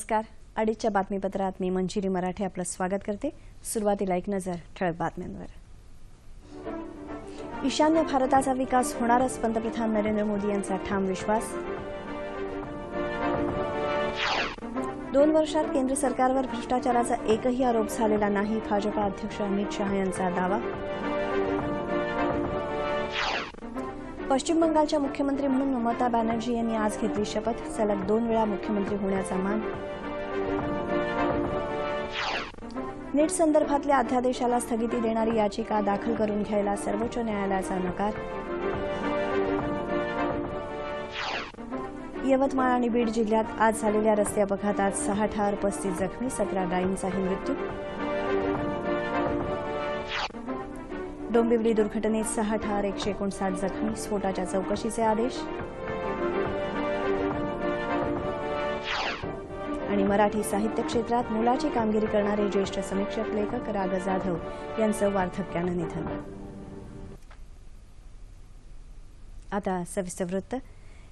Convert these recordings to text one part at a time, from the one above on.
नमस्कार. अडीचच्या बातमीपत्रात मी मंजिरी मराठे आपलं स्वागत करते. सुरुवातीला एक नजर ठळक बातम्यांवर. ईशान्य भारताचा विकास होणारच पंतप्रधान नरेंद्र मोदी यांचा ठाम विश्वास. दोन वर्षात केंद्र सरकारवर भ्रष्टाचाराचा एकही आरोप झालेला नाही भाजपा अध्यक्ष अमित शहा यांचा दावा. पश्चिम बंगालच्या मुख्यमंत्री म्हणून ममता बॅनर्जी यांनी आज घेतली शपथ. सलग दोन वेळा मुख्यमंत्री होण्याचा मान. नीट संदर्भातल्या अध्यादेशाला स्थगिती देणारी याचिका दाखल करून घ्यायला सर्वोच्च न्यायालयाचा नकार. यवतमाळ आणि बीड जिल्ह्यात आज झालेल्या रस्ते अपघातात सहा ठार पस्तीस जखमी सतरा गायींचाही मृत्यू. डोंबिवली दुर्घटनेत सहा ठार एकशे एकोणसाठ जखमी स्फोटाच्या चौकशीचे आदेश. आणि मराठी साहित्य क्षेत्रात मोलाची कामगिरी करणारे ज्येष्ठ समीक्षक लेखक राग जाधव यांचं वार्धक्यानं निधन. आता सविस्तर वृत्त.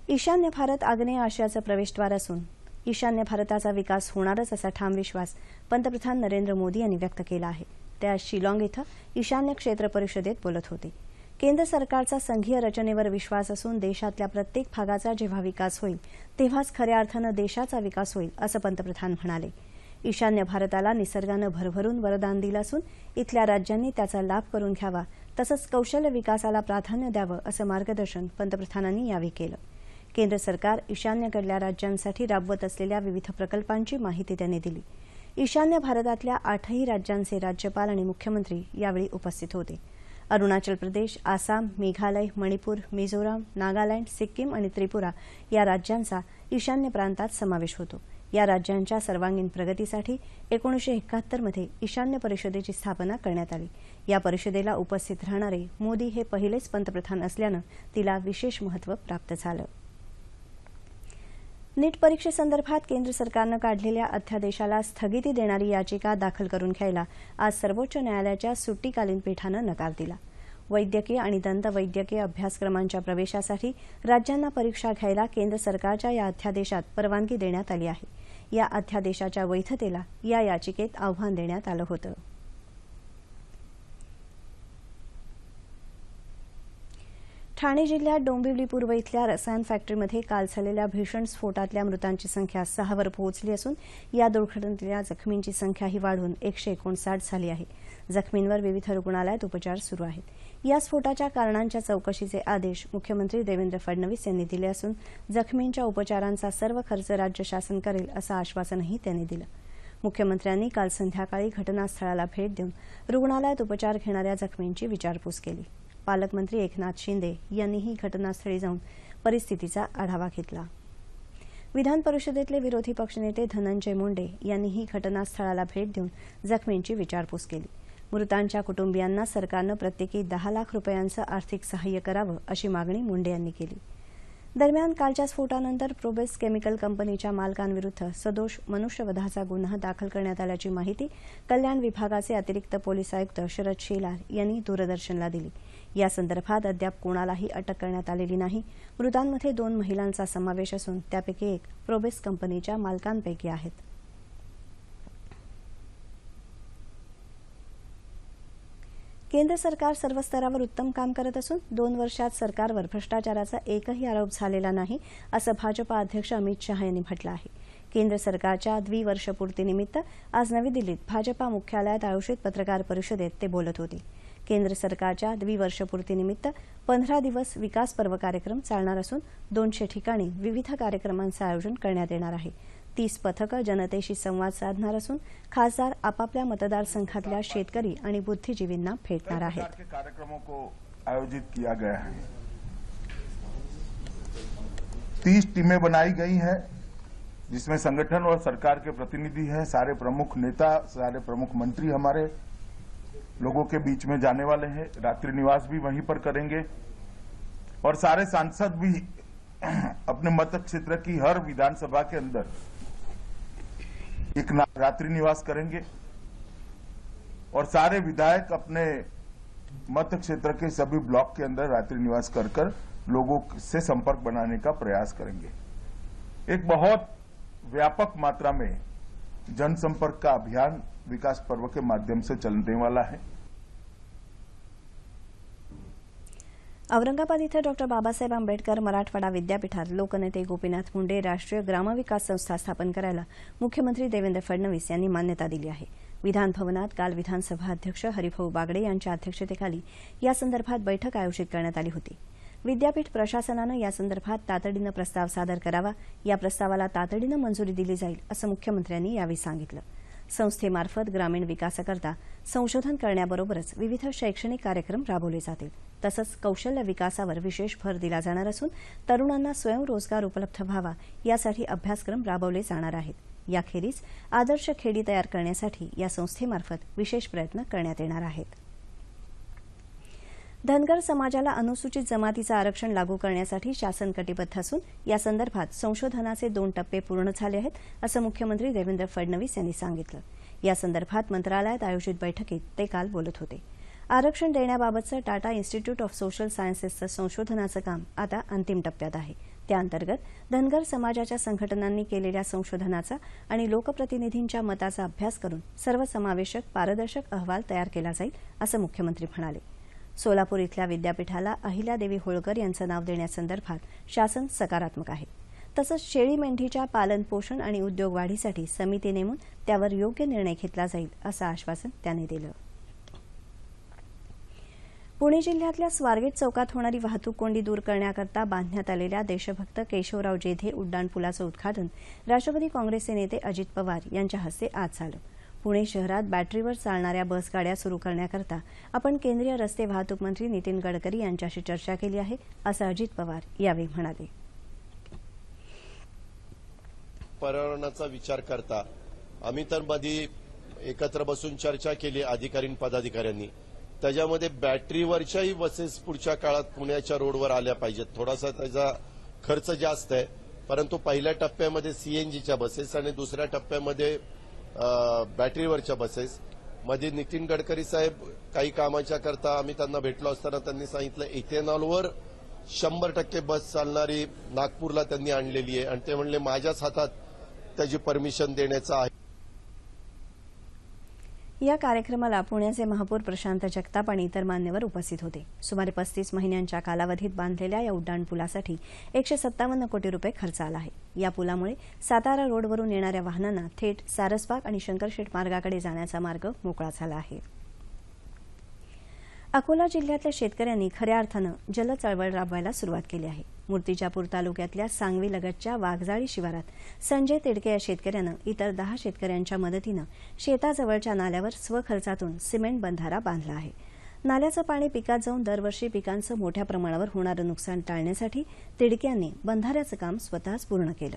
ईशान्य भारत आग्नेय आशियाचं प्रवेशद्वार असून ईशान्य भारताचा विकास होणारच असा ठाम विश्वास पंतप्रधान नरेंद्र मोदी यांनी व्यक्त केला आहे. ते आज शिलाँग इथं ईशान्य क्षेत्र परिषदेत बोलत होते. केंद्र सरकारचा संघीय रचनेवर विश्वास असून देशातल्या प्रत्येक भागाचा जेव्हा विकास होईल तेव्हाच खऱ्या अर्थानं देशाचा विकास होईल असं पंतप्रधान म्हणाले. ईशान्य भारताला निसर्गानं भरभरून वरदान दिलं असून इथल्या राज्यांनी त्याचा लाभ करून घ्यावा तसंच कौशल्य विकासाला प्राधान्य द्यावं असं मार्गदर्शन पंतप्रधानांनी यावेळी केलं. केंद्र सरकार ईशान्यकडल्या राज्यांसाठी राबवत असलेल्या विविध प्रकल्पांची माहिती त्यांनी दिली. ईशान्य भारतातल्या आठही राज्यांचे राज्यपाल आणि मुख्यमंत्री यावेळी उपस्थित होते. अरुणाचल प्रदेश आसाम मेघालय मणिपूर मिझोराम नागालँड सिक्कीम आणि त्रिपुरा या राज्यांचा ईशान्य प्रांतात समावेश होतो. या राज्यांच्या सर्वांगीण प्रगतीसाठी एकोणीसशे एकाहत्तरमध्ये ईशान्य परिषदेची स्थापना करण्यात आली. या परिषदेला उपस्थित राहणारे मोदी हे पहिलेच पंतप्रधान असल्यानं तिला विशेष महत्त्व प्राप्त झालं. नीट परीक्षेसंदर्भात केंद्र सरकारनं काढलेल्या अध्यादेशाला स्थगिती देणारी याचिका दाखल करून घ्यायला आज सर्वोच्च न्यायालयाच्या सुट्टीकालीन पीठानं नकार दिला. वैद्यकीय आणि दंतवैद्यकीय अभ्यासक्रमांच्या प्रवेशासाठी राज्यांना परीक्षा घ्यायला केंद्र सरकारच्या या अध्यादेशात परवानगी देण्यात आली आहे. या अध्यादेशाच्या वैधतेला या याचिकेत आव्हान देण्यात आलं होतं. ठाणे जिल्ह्यात डोंबिवली पूर्व इथल्या रसायन फॅक्टरीमध्ये काल झालेल्या भीषण स्फोटातल्या मृतांची संख्या सहावर पोहोचली असून या दुर्घटनेतल्या जखमींची संख्याही वाढून एकशे एकोणसाठ झाली आहे. जखमींवर विविध रुग्णालयात उपचार सुरू आहेत. या स्फोटाच्या कारणांच्या चौकशीचे आदेश मुख्यमंत्री देवेंद्र फडणवीस यांनी दिले असून जखमींच्या उपचारांचा सर्व खर्च राज्य शासन करेल असं आश्वासनही त्यांनी दिलं. मुख्यमंत्र्यांनी काल संध्याकाळी घटनास्थळाला भेट देऊन रुग्णालयात उपचार घेणाऱ्या जखमींची विचारपूस केली. पालकमंत्री एकनाथ शिंदे यांनीही घटनास्थळी जाऊन परिस्थितीचा आढावा घेतला. विधान परिषदेतले विरोधी पक्षनेते धनंजय मुंडे यांनीही घटनास्थळाला भेट देऊन जखमींची विचारपूस केली. मृतांच्या कुटुंबियांना सरकारनं प्रत्येकी दहा लाख रुपयांचं आर्थिक सहाय्य करावं अशी मागणी मुंडे यांनी केली. दरम्यान कालच्या स्फोटानंतर प्रोबेस केमिकल कंपनीच्या मालकांविरुद्ध सदोष मनुष्यवधाचा गुन्हा दाखल करण्यात आल्याची माहिती कल्याण विभागाचे अतिरिक्त पोलीस आयुक्त शरद शेलार यांनी दूरदर्शनला दिली. या संदर्भात अद्याप कोणालाही अटक करण्यात आलेली नाही. मृतांमध्ये दोन महिलांचा समावेश असून त्यापैकी एक प्रोबेस कंपनीच्या मालकांपैकी आहेत. केंद्र सरकार सर्व स्तरावर उत्तम काम करत असून दोन वर्षात सरकारवर भ्रष्टाचाराचा एकही आरोप झालेला नाही असं भाजपा अध्यक्ष अमित शहा यांनी म्हटलं आहे. केंद्र सरकारच्या द्विवर्षपूर्तीनिमित्त आज नवी दिल्लीत भाजपा मुख्यालयात आयोजित पत्रकार परिषदेत ते बोलत होते. केंद्र सरकारच्या द्विवर्षपूर्तीनिमित्त पंधरा दिवस विकास पर्व कार्यक्रम चालणार असून दोनशे ठिकाणी विविध कार्यक्रमांचं आयोजन करण्यात येणार आहे. तीस पथकं जनतेशी संवाद साधणार असून खासदार आपापल्या मतदारसंघातल्या शेतकरी आणि बुद्धिजीवींना भेटणार आहेत. आयोजित किया गया है। तीस टीमें बनाई गई हैं जिसमें संगठन और सरकार के प्रतिनिधि हैं सारे प्रमुख नेता सारे प्रमुख मंत्री हमारे लोगों के बीच में जाने वाले हैं। रात्रि निवास भी वहीं पर करेंगे। और सारे सांसद भी अपने मत क्षेत्र की हर विधानसभा के अंदर एक रात्रि निवास करेंगे। और सारे विधायक अपने मत क्षेत्र के सभी ब्लॉक के अंदर रात्रि निवास कर कर लोगों से संपर्क बनाने का प्रयास करेंगे। एक बहुत व्यापक मात्रा में जनसंपर्क का अभियान विकास पर्व के माध्यम से चलने वाला है। औरंगाबाद इथं डॉक्टर बाबासाहेब आंबेडकर मराठवाडा विद्यापीठात लोकनेते गोपीनाथ मुंडे राष्ट्रीय ग्रामविकास संस्था स्थापन करायला मुख्यमंत्री देवेंद्र फडणवीस यांनी मान्यता दिली आहे. विधान भवनात काल विधानसभा अध्यक्ष हरिभाऊ बागडे यांच्या अध्यक्षतेखाली यासंदर्भात बैठक आयोजित करण्यात आली होती. विद्यापीठ प्रशासनानं यासंदर्भात तातडीनं प्रस्ताव सादर करावा या प्रस्तावाला तातडीनं मंजुरी दिली जाईल असं मुख्यमंत्र्यांनी यावेळी सांगितलं. संस्थेमार्फत ग्रामीण विकासाकरता संशोधन करण्याबरोबरच विविध शैक्षणिक कार्यक्रम राबवले जातील. तसंच कौशल्य विकासावर विशेष भर दिला जाणार असून तरुणांना स्वयंरोजगार उपलब्ध व्हावा यासाठी अभ्यासक्रम राबवले जाणार आहेत. याखेरीज आदर्श खेडी तयार करण्यासाठी या संस्थेमार्फत विशेष प्रयत्न करण्यात येणार आहेत. धनगर समाजाला अनुसूचित जमातीचं आरक्षण लागू करण्यासाठी शासन कटिबद्ध असून या संदर्भात संशोधनाचे दोन टप्पे पूर्ण झाले आहेत असं मुख्यमंत्री देवेंद्र फडणवीस यांनी सांगितलं. या संदर्भात मंत्रालयात आयोजित बैठकीत ते काल बोलत होते. आरक्षण देण्याबाबतचं टाटा इन्स्टिट्यूट ऑफ सोशल सायन्सेसचं संशोधनाचं काम आता अंतिम टप्प्यात आहे. त्याअंतर्गत धनगर समाजाच्या संघटनांनी केलेल्या संशोधनाचा आणि लोकप्रतिनिधींच्या मताचा अभ्यास करून सर्वसमावेशक पारदर्शक अहवाल तयार केला जाईल असं मुख्यमंत्री म्हणाले. सोलापूर इथल्या विद्यापीठाला अहिल्यादेवी होळकर यांचं नाव देण्यासंदर्भात शासन सकारात्मक आहे. तसंच शेळी मेंढीच्या पालन पोषण आणि उद्योग वाढीसाठी समिती नेमून त्यावर योग्य निर्णय घेतला जाईल असं आश्वासन त्यांनी दिलं. पुणे जिल्ह्यातल्या स्वारगेट चौकात होणारी वाहतूक कोंडी दूर करण्याकरता बांधण्यात आलेल्या देशभक्त केशवराव जेधे उड्डाणपुलाचं उद्घाटन राष्ट्रवादी काँग्रेसचे नेते अजित पवार यांच्या हस्ते आज झालं. पुणे शहरात बॅटरीवर चालणाऱ्या बसगाड्या सुरू करण्याकरता आपण केंद्रीय रस्ते वाहतूक मंत्री नितीन गडकरी यांच्याशी चर्चा केली आहे असं अजित पवार यावेळी म्हणाले. पर्यावरणाचा विचार करता आम्ही तर मध्ये एकत्र बसून चर्चा केली अधिकारी पदाधिकाऱ्यांनी. त्याच्यामध्ये बॅटरीवरच्याही बसेस पुढच्या काळात पुण्याच्या रोडवर आल्या पाहिजेत. थोडासा त्याचा खर्च जास्त आहे परंतु पहिल्या टप्प्यामध्ये सीएनजीच्या बसेस आणि दुसऱ्या टप्प्यामध्ये बॅटरीवरच्या बसेस. मध्ये नितीन गडकरी साहेब काही कामाच्या करता आम्ही त्यांना भेटलो असताना त्यांनी सांगितलं इथेनॉलवर शंभर टक्के बस चालणारी नागपूरला त्यांनी आणलेली आहे. आणि ते म्हणले माझ्याच हातात त्याची परमिशन देण्याचं आहे. या कार्यक्रमाला पुण्याचे महापौर प्रशांत जगताप आणि इतर मान्यवर उपस्थित होते. सुमारे पस्तीस महिन्यांच्या कालावधीत बांधलेल्या या उड्डाणपुलासाठी एकशे सत्तावन्न कोटी रुपये खर्च आला आहे. या पुलामुळे सातारा रोडवरून येणाऱ्या वाहनांना थेट सारसबाग आणि शंकरशेठ मार्गाकडे जाण्याचा मार्ग मोकळा झाला आहे. अकोला जिल्ह्यातल्या शेतकऱ्यांनी खऱ्या अर्थानं जल चळवळ राबवायला सुरुवात केली आहे. मूर्तिजापूर तालुक्यातल्या सांगवी लगतच्या वाघजाळी शिवारात संजय तिडके या शेतकऱ्यानं इतर दहा शेतकऱ्यांच्या मदतीनं शेताजवळच्या नाल्यावर स्वखर्चातून सिमेंट बंधारा बांधला आहे. नाल्याचं पाणी पिकात जाऊन दरवर्षी पिकांचं मोठ्या प्रमाणावर होणारं नुकसान टाळण्यासाठी तिडक्यांनी बंधाऱ्याचं काम स्वतःच पूर्ण केलं.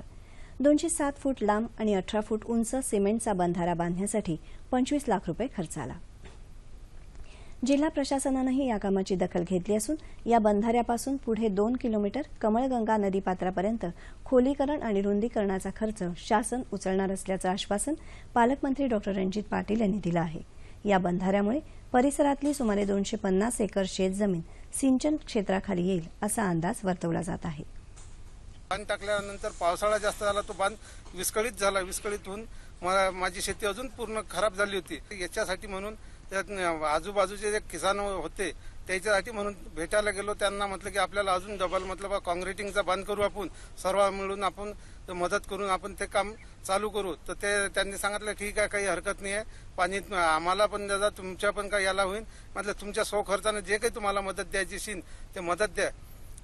दोनशे सात फूट लांब आणि अठरा फूट उंच सिमेंटचा बंधारा बांधण्यासाठी पंचवीस लाख रुपये खर्च आला. जिल्हा प्रशासनानंही या कामाची दखल घेतली असून या बंधाऱ्यापासून पुढे दोन किलोमीटर कमळगंगा नदीपात्रापर्यंत खोलीकरण आणि रुंदीकरणाचा खर्च शासन उचलणार असल्याचं आश्वासन पालकमंत्री डॉ. रणजित पाटील यांनी दिलं आहे. या बंधाऱ्यामुळे परिसरातली सुमारे दोनशे पन्नास एकर शेतजमीन सिंचन क्षेत्राखाली येईल असा अंदाज वर्तवला जात आहे. बांध टाकल्यानंतर पावसाळा जास्त झाला तो बांध विस्कळीत झाला. विस्कळीत होऊन माझी शेती अजून पूर्ण खराब झाली होती. याच्यासाठी म्हणून आजूबाजूचे जे किसान होते त्याच्यासाठी म्हणून भेटायला गेलो. त्यांना म्हटलं की आपल्याला अजून डबल म्हटलं बा काँक्रिटिंगचा बांध करू आपण. सर्व मिळून आपण मदत करून आपण ते काम चालू करू. तर ते त्यांनी सांगितलं ठीक आहे काही हरकत नाही आहे. पाणी आम्हाला पण द्या तुमच्या पण काही याला होईल. म्हटलं तुमच्या स्वखर्चानं जे काही तुम्हाला मदत द्यायची शिन ते मदत द्या.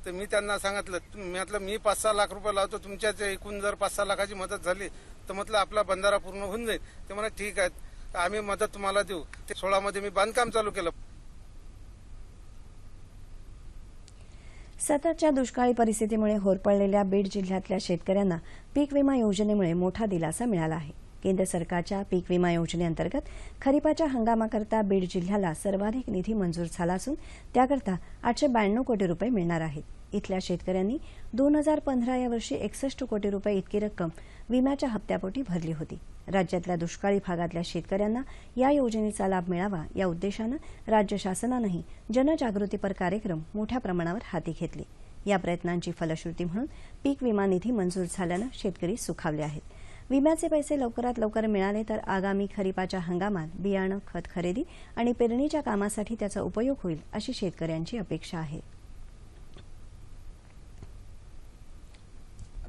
तर मी त्यांना सांगितलं म्हटलं मी पाच सहा लाख रुपये लावतो तुमच्या एकूण जर पाच सहा लाखाची मदत झाली तर म्हटलं आपला बंधारा पूर्ण होऊन जाईल. ते म्हणा ठीक आहे. आम्ही मदत तुम्हाला देऊ. ते सोळामध्ये मी बांधकाम चालू केलं. सततच्या दुष्काळी परिस्थितीमुळे होरपळलेल्या बीड जिल्ह्यातल्या शेतकऱ्यांना पीक विमा योजनेमुळे मोठा दिलासा मिळाला आहे. केंद्र सरकारच्या पीक विमा योजनेअंतर्गत खरीपाच्या हंगामाकरता बीड जिल्ह्याला सर्वाधिक निधी मंजूर झाला असून त्याकरता आठशे ब्याण्णव कोटी रुपये मिळणार आहेत. इथल्या शेतकऱ्यांनी दोन हजार पंधरा या वर्षी एकसष्ट कोटी रुपये इतकी रक्कम विम्याच्या हप्त्यापोटी भरली होती. राज्यातल्या दुष्काळी भागातल्या शेतकऱ्यांना या योजनेचा लाभ मिळावा या उद्देशानं राज्य शासनानंही जनजागृतीपर कार्यक्रम मोठ्या प्रमाणावर हाती घेतले. या प्रयत्नांची फलश्रुती म्हणून पीक विमा निधी मंजूर झाल्यानं शेतकरी सुखावले आहेत. विम्याचे पैसे लवकरात लवकर मिळाले तर आगामी खरीपाच्या हंगामात बियाणं खत खरेदी आणि पेरणीच्या कामासाठी त्याचा उपयोग होईल अशी शेतकऱ्यांची अपेक्षा आहे.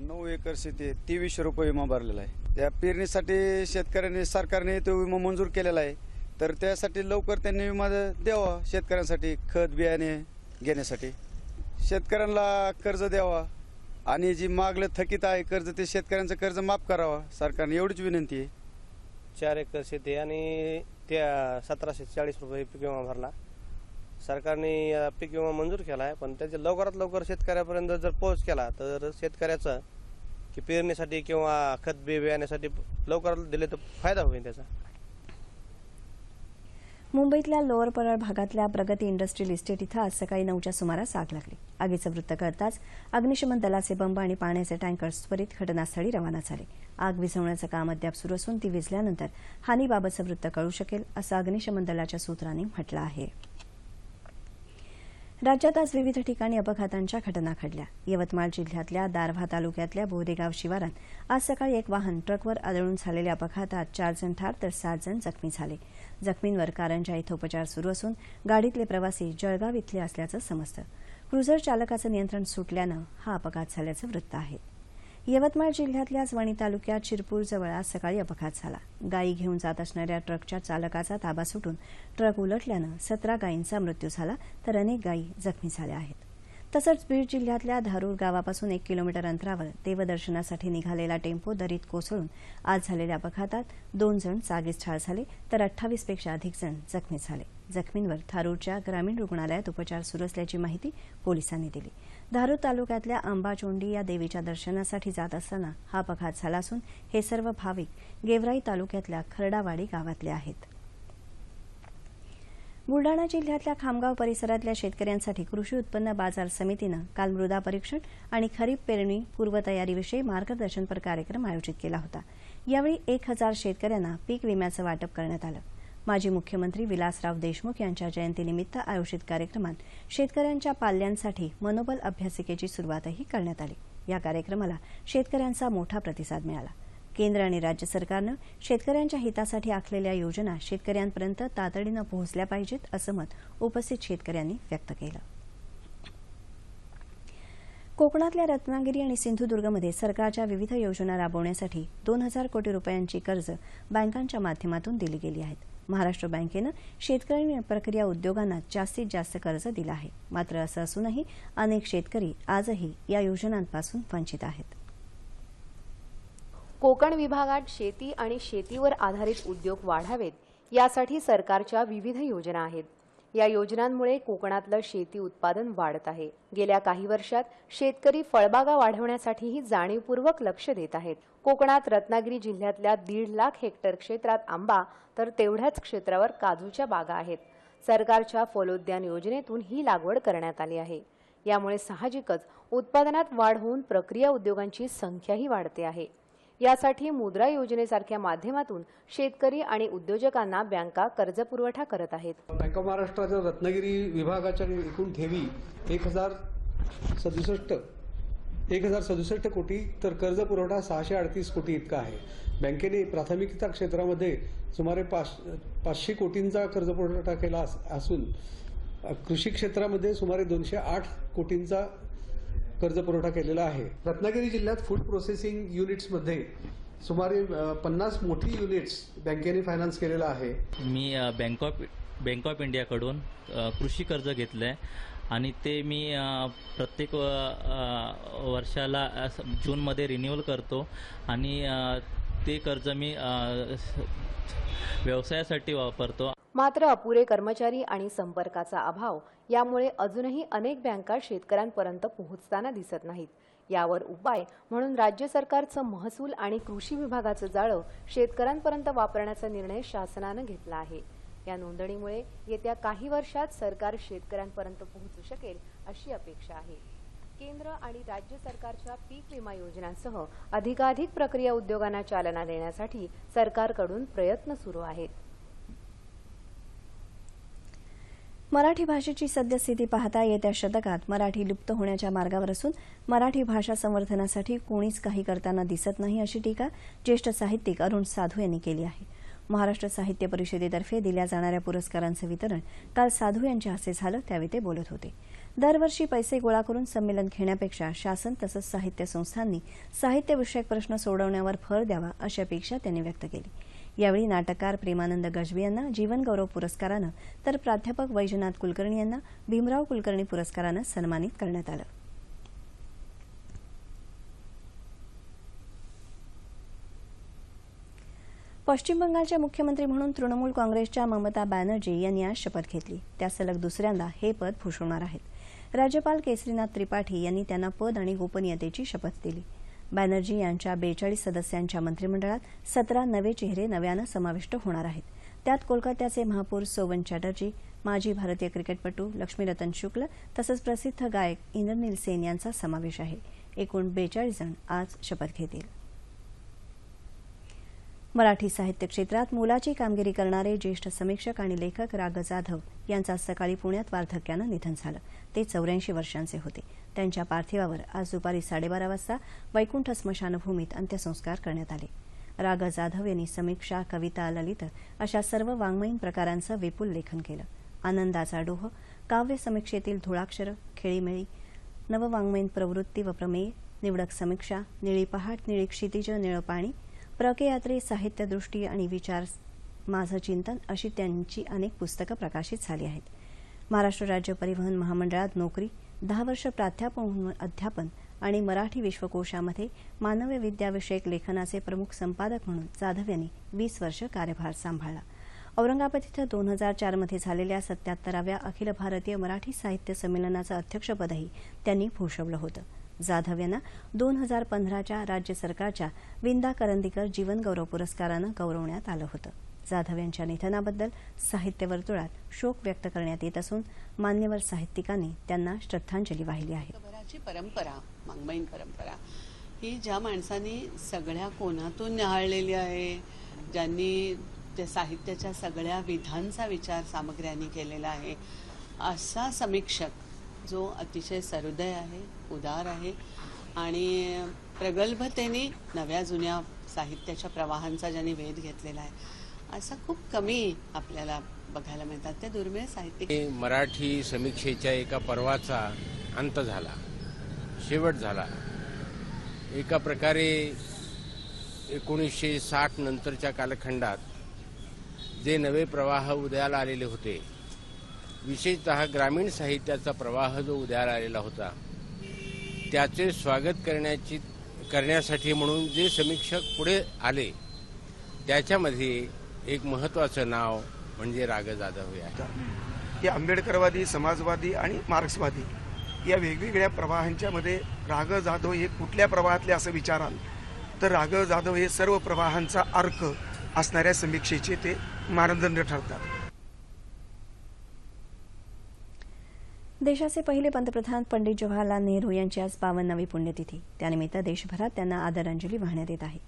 नऊ एकर शेती आहे तेवीसशे रुपये विमा भरलेला आहे. त्या पेरणीसाठी शेतकऱ्यांनी सरकारने तो विमा मंजूर केलेला आहे. तर त्यासाठी लवकर त्यांनी विमा द्यावा शेतकऱ्यांसाठी खत बियाणे घेण्यासाठी. शेतकऱ्यांना कर्ज द्यावा आणि जी मागलं थकीत आहे कर्ज ते शेतकऱ्यांचं कर्ज माफ करावा सरकारने एवढीच विनंती आहे. चार एकर शेती आणि त्या सतराशे चाळीस रुपये पीक विमा भरला. सरकारने पीक विमा मंजूर केला आहे पण त्याच्या लवकरात लवकर शेतकऱ्यापर्यंत जर पोहोच केला तर शेतकऱ्याचं की पेरणीसाठी किंवा खत बी बियाण्यासाठी लवकर दिले तर फायदा होईल त्याचा. मुंबईतल्या लोअर परळ भागातल्या प्रगती इंडस्ट्रीयल इस्टेट इथं आज सकाळी नऊच्या सुमारास आग लागली. आगीचं वृत्त कळताच अग्निशमन दलाचे बंब आणि पाण्याचे टँकर्स त्वरित घटनास्थळी रवाना झाले. आग विझवण्याचं काम अद्याप सुरू असून ती विझल्यानंतर हानीबाबतचं वृत्त कळू शकेल असं अग्निशमन दलाच्या सूत्रांनी म्हटलं आहे. राज्यात आज विविध ठिकाणी अपघातांच्या घटना घडल्या. यवतमाळ जिल्ह्यातल्या दारव्हा तालुक्यातल्या बोरेगाव शिवारात आज सकाळी एक वाहन ट्रकवर आदळून झालेल्या अपघातात चार जण ठार तर सात जण जखमी झाले. जखमींवर कारंजा इथं उपचार सुरू असून गाडीतले प्रवासी जळगाव इथले असल्याचं समजतं. क्रुझर चालकाचं नियंत्रण सुटल्यानं हा अपघात झाल्याचं वृत्त आहे. यवतमाळ जिल्ह्यातल्याच वणी तालुक्यात शिरपूरजवळ आज सकाळी अपघात झाला. गायी घेऊन जात असणाऱ्या ट्रकच्या चालकाचा ताबा सुटून ट्रक उलटल्यानं सतरा गायींचा मृत्यू झाला तर अनेक गायी जखमी झाल्या आहेत. तसंच बीड जिल्ह्यातल्या धारूर गावापासून एक किलोमीटर अंतरावर देवदर्शनासाठी निघालेला टेम्पो दरीत कोसळून आज झालेल्या अपघातात दोन जण जागीच ठार झाले तर अठ्ठावीसपेक्षा अधिक जण जखमी झाले. जखमींवर धारूरच्या ग्रामीण रुग्णालयात उपचार सुरू असल्याची माहिती पोलिसांनी दिली. धारूर तालुक्यातल्या अंबाचोंडी या देवीच्या दर्शनासाठी जात असताना हा अपघात झाला असून हे सर्व भाविक गेवराई तालुक्यातल्या खरडावाडी गावातले आहेत. बुलडाणा जिल्ह्यातल्या खामगाव परिसरातल्या शेतकऱ्यांसाठी कृषी उत्पन्न बाजार समितीनं काल मृदा परीक्षण आणि खरीप पेरणी पूर्वतयारीविषयी मार्गदर्शनपर कार्यक्रम आयोजित केला होता. यावेळी एक हजार शेतकऱ्यांना पीक विम्याचं वाटप करण्यात आलं. माजी मुख्यमंत्री विलासराव देशमुख यांच्या जयंतीनिमित्त आयोजित कार्यक्रमात शेतकऱ्यांच्या पाल्यांसाठी मनोबल अभ्यासिकेची सुरुवातही करण्यात आली. या कार्यक्रमाला शेतकऱ्यांचा मोठा प्रतिसाद मिळाला. केंद्र आणि राज्य सरकारनं शेतकऱ्यांच्या हितासाठी आखलेल्या योजना शेतकऱ्यांपर्यंत तातडीनं पोहोचल्या पाहिजेत असं मत उपस्थित शेतकऱ्यांनी व्यक्त केलं. कोकणातल्या रत्नागिरी आणि सिंधुदुर्गमध्ये सरकारच्या विविध योजना राबवण्यासाठी दोन हजार कोटी रुपयांची कर्ज बँकांच्या माध्यमातून दिली गेली आहेत. महाराष्ट्र बँकेनं शेतकरी आणि प्रक्रिया उद्योगांना जास्तीत जास्त कर्ज दिलं आहे. मात्र असं असूनही अनेक शेतकरी आजही या योजनांपासून वंचित आहेत. कोकण विभागात शेती आणि शेतीवर आधारित उद्योग वाढावेत यासाठी सरकारच्या विविध योजना आहेत. या योजनांमुळे कोकणातलं शेती उत्पादन वाढत आहे. गेल्या काही वर्षात शेतकरी फळबागा वाढवण्यासाठीही जाणीवपूर्वक लक्ष देत आहेत. कोकणात रत्नागिरी जिल्ह्यातल्या दीड लाख हेक्टर क्षेत्रात आंबा तर तेवढ्याच क्षेत्रावर काजूच्या बागा आहेत. सरकारच्या फलोद्यान योजनेतून ही लागवड करण्यात आली आहे. यामुळे साहजिकच उत्पादनात वाढ होऊन प्रक्रिया उद्योगांची संख्याही वाढते आहे. यासाठी मुद्रा योजनेसारख्या माध्यमातून शेतकरी आणि उद्योजकांना बँका कर्जपुरवठा करत आहेत. बँक ऑफ महाराष्ट्राच्या रत्नागिरी विभागाच्या एकूण ठेवी एक हजार सदुसष्ट एक हजार सदुसष्ट कोटी तर कर्ज पुरवठा सहाशे अडतीस कोटी इतका आहे. बँकेने प्राथमिकता क्षेत्रामध्ये सुमारे पाच पाचशे कोटींचा कर्ज पुरवठा केला अस- असून कृषी क्षेत्रामध्ये सुमारे दोनशे आठ कोटींचा कर्ज पुरवठा केलेला आहे. रत्नागिरी जिल्ह्यात फूड प्रोसेसिंग युनिट्समध्ये सुमारे पन्नास मोठी युनिट्स बँकेने फायनान्स केलेला आहे. मी बँक ऑफ बँक ऑफ इंडियाकडून कृषी कर्ज घेतलं आहे आणि ते मी प्रत्येक वर्षाला जूनमध्ये रिन्युअल करतो. आणि ते कर्ज मी व्यवसायासाठी वापरतो. मात्र अपुरे कर्मचारी आणि संपर्काचा अभाव यामुळे अजूनही अनेक बँका शेतकऱ्यांपर्यंत पोहोचताना दिसत नाहीत. यावर उपाय म्हणून राज्य सरकारचं महसूल आणि कृषी विभागाचं जाळं शेतकऱ्यांपर्यंत वापरण्याचा निर्णय शासनानं घेतला आहे. या नोंदणीमुळे येत्या काही वर्षात सरकार शेतकऱ्यांपर्यंत पोहोचू शकेल अशी अपेक्षा आहे. केंद्र आणि राज्य सरकारच्या पीक विमा योजनांसह अधिकाधिक प्रक्रिया उद्योगांना चालना देण्यासाठी सरकारकडून प्रयत्न सुरू आहेत. मराठी भाषेची सद्यस्थिती पाहता येत्या शतकात मराठी लुप्त होण्याच्या मार्गावर असून मराठी भाषा संवर्धनासाठी कोणीच काही करताना दिसत नाही अशी टीका ज्येष्ठ साहित्यिक अरुण साधू यांनी केली आहे. महाराष्ट्र साहित्य परिषदेतर्फे दिल्या जाणाऱ्या पुरस्कारांचं वितरण काल साधू यांच्या हस्ते झालं त्यावेळी ते बोलत होते. दरवर्षी पैसे गोळा करून संमेलन घेण्यापेक्षा शासन तसंच साहित्य संस्थांनी साहित्यविषयक प्रश्न सोडवण्यावर भर द्यावा अशी अपेक्षा त्यांनी व्यक्त केली. यावेळी नाटककार प्रेमानंद गजबी यांना जीवनगौरव पुरस्कारानं तर प्राध्यापक वैजनाथ कुलकर्णी यांना भीमराव कुलकर्णी पुरस्कारानं सन्मानित करण्यात आलं. पश्चिम बंगालच्या मुख्यमंत्री म्हणून तृणमूल काँग्रेसच्या ममता बॅनर्जी यांनी आज शपथ घेतली. त्या सलग दुसऱ्यांदा हे पद भूषवणार आहेत. राज्यपाल केसरीनाथ त्रिपाठी यांनी त्यांना पद आणि गोपनीयतेची शपथ दिली. बॅनर्जी यांच्या बेचाळीस सदस्यांच्या मंत्रिमंडळात सतरा नवे चेहरे नव्यानं समाविष्ट होणार आहेत. त्यात कोलकात्याचे महापौर सोवन चॅटर्जी माजी भारतीय क्रिकेटपटू लक्ष्मीरतन शुक्ल तसंच प्रसिद्ध गायक इंद्रनील सेन यांचा समावेश आहे. एकूण बेचाळीस जण आज शपथ घेतील. मराठी साहित्य क्षेत्रात मोलाची कामगिरी करणारे ज्येष्ठ समीक्षक आणि लेखक राग जाधव यांचं आज सकाळी पुण्यात वार्धक्यानं निधन झालं. ते चौऱ्याऐंशी वर्षांचे होते. त्यांच्या पार्थिवावर आज दुपारी साडेबारा वाजता वैकुंठ स्मशानभूमीत अंत्यसंस्कार करण्यात आले. राग जाधव यांनी समीक्षा कविता ललित अशा सर्व वाङ्मयीन प्रकारांचं विपुल लेखन केलं. आनंदाचा डोह काव्य समीक्षेतील धुळाक्षरं खेळीमेळी नववाङ्मयीन प्रवृत्ती व प्रमेय निवडक समीक्षा निळी पहाट निळी क्षितिज निळं पाणी प्रकेयात्री साहित्यदृष्टी आणि विचार माझं चिंतन अशी त्यांची अनेक पुस्तकं प्रकाशित झाली आहेत. महाराष्ट्र राज्य परिवहन महामंडळात नोकरी दहा वर्ष प्राध्यापक म्हणून अध्यापन आणि मराठी विश्वकोशामध्ये मानव विद्याविषयक लेखनाचे प्रमुख संपादक म्हणून जाधव यांनी वीस वर्ष कार्यभार सांभाळला. औरंगाबाद इथं दोन हजार चारमध्ये झालेल्या सत्याहत्तराव्या अखिल भारतीय मराठी साहित्य संमेलनाचं अध्यक्षपदही त्यांनी भूषवलं होतं. जाधव यांना दोन हजार पंधराच्या राज्य सरकारच्या विंदा करंदीकर जीवनगौरव पुरस्कारानं गौरवण्यात आलं होतं. जाधव यांच्या निधनाबद्दल साहित्य वर्तुळात शोक व्यक्त करण्यात येत असून मान्यवर साहित्यिकांनी त्यांना श्रद्धांजली वाहिली आहे. परंपरा वाङ्मयीन परंपरा ही ज्या माणसांनी सगळ्या कोणातून न्याहाळलेली आहे ज्यांनी त्या साहित्याच्या सगळ्या विधांचा विचार सामग्र्यांनी केलेला आहे असा समीक्षक जो अतिशय सहृदय आहे उदार आहे. आणि प्रगल्भतेने नव्या जुन्या साहित्याच्या प्रवाहांचा ज्यांनी वेध घेतलेला आहे असं खूप कमी आपल्याला बघायला मिळतात. ते दुर्मिळ साहित्य मराठी समीक्षेच्या एका पर्वाचा अंत झाला शेवट झाला. एका प्रकारे एकोणीसशे साठ नंतरच्या कालखंडात जे नवे प्रवाह उदयाला आलेले होते विशेषतः ग्रामीण साहित्याचा प्रवाह जो उदयाला आलेला होता त्याचे स्वागत करण्याची करण्यासाठी म्हणून जे समीक्षक पुढे आले त्याच्यामध्ये एक महत्वाचं नाव म्हणजे राग जाधव हे आहे आंबेडकरवादी समाजवादी आणि मार्क्सवादी या वेगवेगळ्या प्रवाहांच्या मध्ये राग जाधव हे कुठल्या प्रवाहातले असं विचाराल? तर राग जाधव हे सर्व प्रवाहांचा अर्क असणाऱ्या समीक्षेचे ते मानदंड ठरतात. देशाचे पहिले पंतप्रधान पंडित जवाहरलाल नेहरू यांची आज बावन्नावी पुण्यतिथी. त्यानिमित्त देशभरात त्यांना आदरांजली वाहण्यात येत आहे.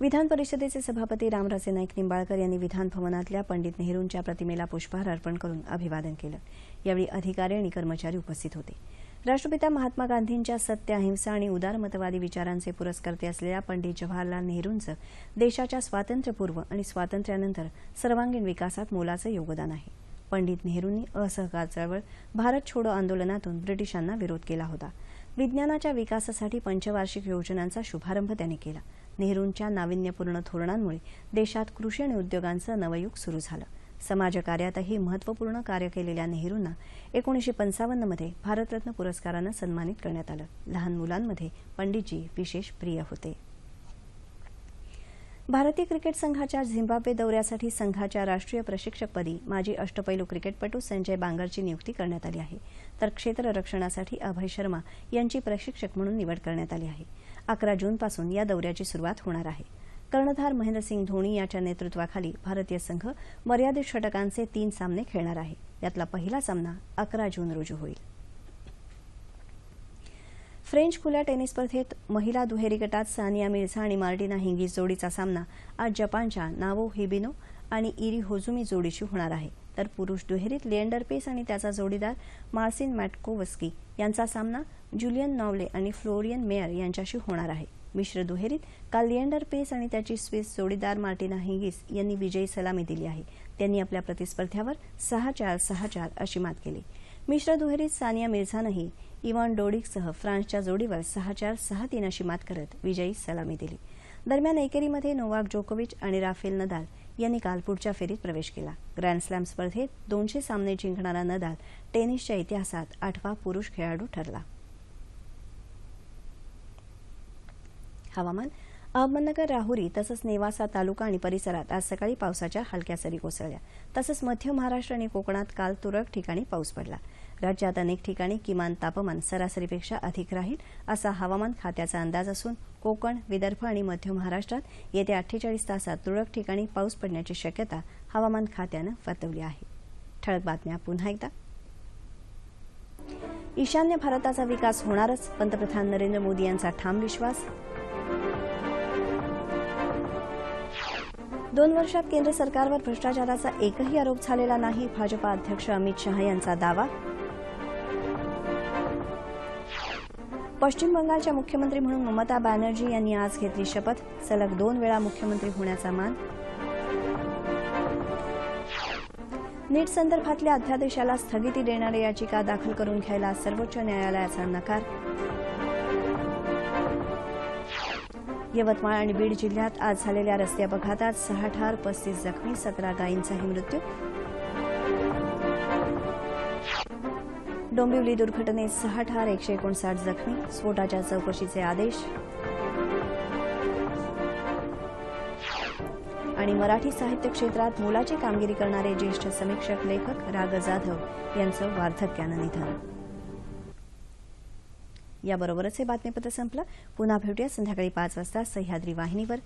विधान परिषदेचे सभापती रामराजे नाईक निंबाळकर यांनी विधान भवनातल्या पंडित नेहरूंच्या प्रतिमेला पुष्पहार अर्पण करून अभिवादन केलं. यावेळी अधिकारी आणि कर्मचारी उपस्थित होते. राष्ट्रपिता महात्मा गांधींच्या सत्य अहिंसा आणि उदारमतवादी विचारांचे पुरस्कर्ते असलेल्या पंडित जवाहरलाल नेहरूंचं देशाच्या स्वातंत्र्यपूर्व आणि स्वातंत्र्यानंतर सर्वांगीण विकासात मोलाचं योगदान आहे. पंडित नेहरूंनी असहकार चळवळ भारत छोडो आंदोलनातून ब्रिटिशांना विरोध केला होता. विज्ञानाच्या विकासासाठी पंचवार्षिक योजनांचा शुभारंभ त्यांनी केला. नेहरूंच्या नाविन्यपूर्ण धोरणांमुळे देशात कृषी आणि उद्योगांचं नवयुग सुरू झालं. समाजकार्यातही महत्त्वपूर्ण कार्य केलेल्या नेहरूंना एकोणीसशे पंचावन्नमध्ये भारतरत्न पुरस्कारानं सन्मानित करण्यात आलं. लहान मुलांमध्ये पंडितजी विशेष प्रिय होते. भारतीय क्रिकेट संघाच्या झिम्बाब्वे दौऱ्यासाठी संघाच्या राष्ट्रीय प्रशिक्षकपदी माजी अष्टपैलू क्रिकेटपटू संजय बांगरची नियुक्ती करण्यात आली आहे. तर क्षेत्ररक्षणासाठी अभय शर्मा यांची प्रशिक्षक म्हणून निवड करण्यात आली आहे. अकरा जूनपासून या दौऱ्याची सुरुवात होणार आहे. कर्णधार महेंद्रसिंग धोनी याच्या नेतृत्वाखाली भारतीय संघ मर्यादित षटकांचे तीन सामने खेळणार आहे. यातला पहिला सामना अकरा जून रोजी होईल. फ्रेंच खुल्या टेनिस स्पर्धेत महिला दुहेरी गटात सानिया मिर्झा आणि मार्टिना हिंगीज जोडीचा सामना आज जपानच्या नावो हिबिनो आणि इरी होजुमी जोडीशी होणार आहे. तर पुरुष दुहेरीत लिएंडर पेस आणि त्याचा जोडीदार मार्सिन मॅटकोवस्की यांचा सामना जुलियन नॉवले आणि फ्लोरियन मेयर यांच्याशी होणार आहे. मिश्र दुहेरीत काल लिएंडर पेस आणि त्याची स्विस जोडीदार मार्टिना हिंगिस यांनी विजयी सलामी दिली आहे. त्यांनी आपल्या प्रतिस्पर्ध्यावर सहा चार सहा चार अशी मात केली. मिश्र दुहेरीत सानिया मिर्झानंही इवान डोडिकसह फ्रान्सच्या जोडीवर सहा चार सहा तीन अशी मात करत विजयी सलामी दिली. दरम्यान एकेरीमध्ये नोवाक जोकोविच आणि राफेल नदाल यांनी काल पुढच्या फेरीत प्रवेश केला. ग्रँड स्लॅम स्पर्धेत दोनशे सामने जिंकणारा नदाल टेनिसच्या इतिहासात आठवा पुरुष खेळाडू ठरला. हवामान अहमदनगर राहुरी तसंच नेवासा तालुका आणि परिसरात आज सकाळी पावसाच्या हलक्या सरी कोसळल्या. तसंच मध्य महाराष्ट्र आणि कोकणात काल तुरळक ठिकाणी पाऊस पडला. राज्यात अनेक ठिकाणी किमान तापमान सरासरीपेक्षा अधिक राहील असा हवामान खात्याचा अंदाज असून कोकण विदर्भ आणि मध्य महाराष्ट्रात येत्या अठ्ठेचाळीस तासात तुरळक ठिकाणी पाऊस पडण्याची शक्यता हवामान खात्यानं वर्तवली आहे. ठळक बातम्या पुन्हा एकदा. ईशान्य भारताचा विकास होणारच पंतप्रधान नरेंद्र मोदी यांचा ठाम विश्वास. दोन वर्षात केंद्र सरकारवर भ्रष्टाचाराचा एकही आरोप झालेला नाही भाजपा अध्यक्ष अमित शहा यांचा दावा. पश्चिम बंगालच्या मुख्यमंत्री म्हणून ममता बॅनर्जी यांनी आज घेतली शपथ. सलग दोन वेळा मुख्यमंत्री होण्याचा मान. नीट संदर्भातल्या अध्यादेशाला स्थगिती देणारी याचिका दाखल करून घ्यायला सर्वोच्च न्यायालयाचा नकार. यवतमाळ आणि बीड जिल्ह्यात आज झालेल्या रस्ते अपघातात सहा ठार पस्तीस जखमी सतरा गायींचाही मृत्यू. डोंबिवली दुर्घटनेत सहा ठार एकशे एकोणसाठ जखमी. स्फोटाच्या चौकशीचे आदेश. आणि मराठी साहित्य क्षेत्रात मोलाची कामगिरी करणारे ज्येष्ठ समीक्षक लेखक राग जाधव यांचं वार्धक्यानं निधन. याबरोबरच हे बातमीपत्र संपलं. पुन्हा भेटूया संध्याकाळी पाच वाजता सह्याद्री वाहिनीवर.